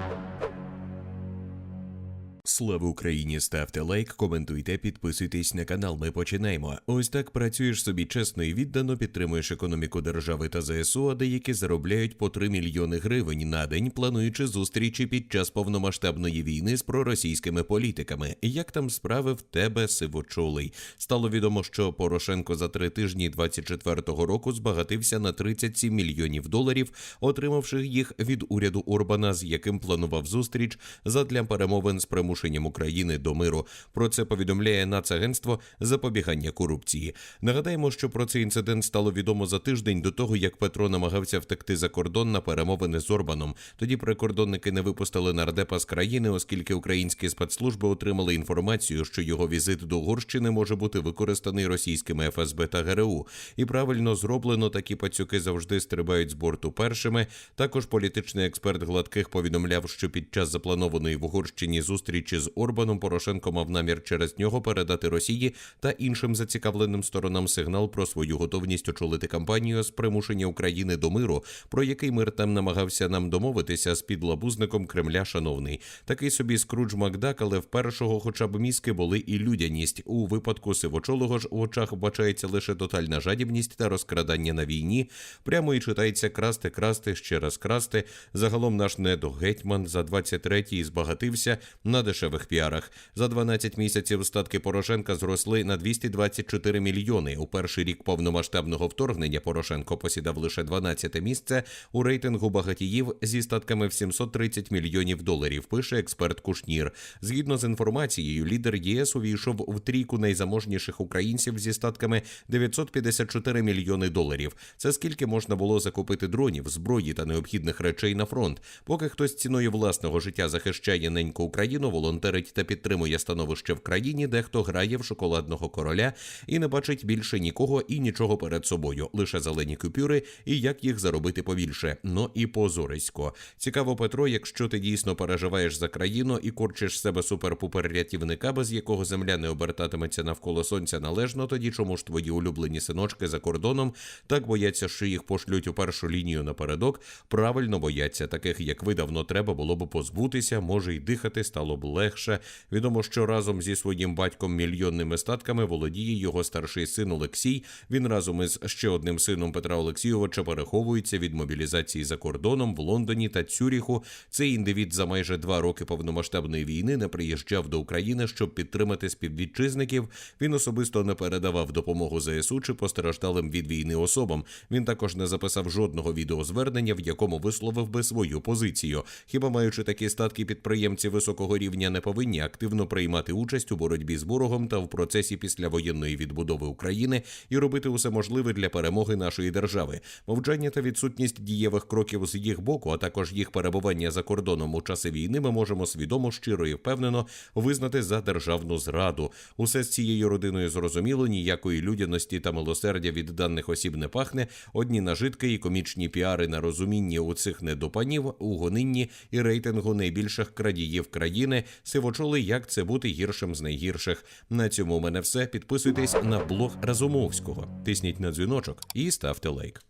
Thank you. Слава Україні! Ставте лайк, коментуйте, підписуйтесь на канал. Ми починаємо. Ось так працюєш собі чесно і віддано, підтримуєш економіку держави та ЗСУ, а деякі заробляють по 3 мільйони гривень на день, плануючи зустрічі під час повномасштабної війни з проросійськими політиками. Як там справи в тебе сивочолий? Стало відомо, що Порошенко за три тижні 24-го року збагатився на 37 мільйонів доларів, отримавши їх від уряду Орбана, з яким планував зустріч задля перемовин з примушенням України до миру. Про це повідомляє Нацагентство запобігання корупції. Нагадаємо, що про цей інцидент стало відомо за тиждень до того, як Петро намагався втекти за кордон на перемовини з Орбаном. Тоді прикордонники не випустили нардепа з країни, оскільки українські спецслужби отримали інформацію, що його візит до Угорщини може бути використаний російськими ФСБ та ГРУ. І правильно зроблено такі пацюки завжди стрибають з борту першими. Також політичний експерт гладких повідомляв, що під час запланованої в Угорщині зустрічі з Орбаном Порошенко мав намір через нього передати Росії та іншим зацікавленим сторонам сигнал про свою готовність очолити кампанію з примушення України до миру, про який мир там намагався нам домовитися з підлабузником Кремля. Шановний такий собі Скрудж Макдак, але в першого, хоча б мізки, були і людяність. У випадку сивочолого ж в очах вбачається лише тотальна жадібність та розкрадання на війні. Прямо і читається красти, красти, ще раз красти. Загалом наш недогетьман за 23-й збагатився на дешевих піарах. За 12 місяців статки Порошенка зросли на 224 мільйони. У перший рік повномасштабного вторгнення Порошенко посідав лише 12 місце у рейтингу багатіїв зі статками в 730 мільйонів доларів. Пише експерт Кушнір. Згідно з інформацією, лідер ЄС увійшов в трійку найзаможніших українців зі статками 954 мільйони доларів. Це скільки можна було закупити дронів, зброї та необхідних речей на фронт. Поки хтось ціною власного життя захищає неньку Україну, волонтерить та підтримує становище в країні, дехто грає в шоколадного короля і не бачить більше нікого і нічого перед собою, лише зелені купюри і як їх заробити побільше. Ну і позорисько. Цікаво, Петро, якщо ти дійсно переживаєш за країну і корчиш себе супер-пупер рятівника, без якого земля не обертатиметься навколо сонця належно, тоді чому ж твої улюблені синочки за кордоном так бояться, що їх пошлють у першу лінію напередок? Правильно бояться, таких як ви давно треба було б позбутися, може й дихати стало б легше. Відомо, що разом зі своїм батьком мільйонними статками володіє його старший син Олексій. Він разом із ще одним сином Петра Олексійовича переховується від мобілізації за кордоном в Лондоні та Цюріху. Цей індивід за майже два роки повномасштабної війни не приїжджав до України, щоб підтримати співвітчизників. Він особисто не передавав допомогу ЗСУ чи постраждалим від війни особам. Він також не записав жодного відеозвернення, в якому висловив би свою позицію. Хіба маючи такі статки, підприємці високого рівня не повинні активно приймати участь у боротьбі з ворогом та в процесі післявоєнної відбудови України і робити усе можливе для перемоги нашої держави. Мовчання та відсутність дієвих кроків з їх боку, а також їх перебування за кордоном у часи війни, ми можемо свідомо, щиро і впевнено визнати за державну зраду. Усе з цією родиною зрозуміло, ніякої людяності та милосердя від даних осіб не пахне. Одні нажитки і комічні піари на розумінні у цих недопанів у гонинні і рейтингу найбільших крадіїв країни сивочоли, як це бути гіршим з найгірших. На цьому у мене все. Підписуйтесь на блог Разумовського, тисніть на дзвіночок і ставте лайк.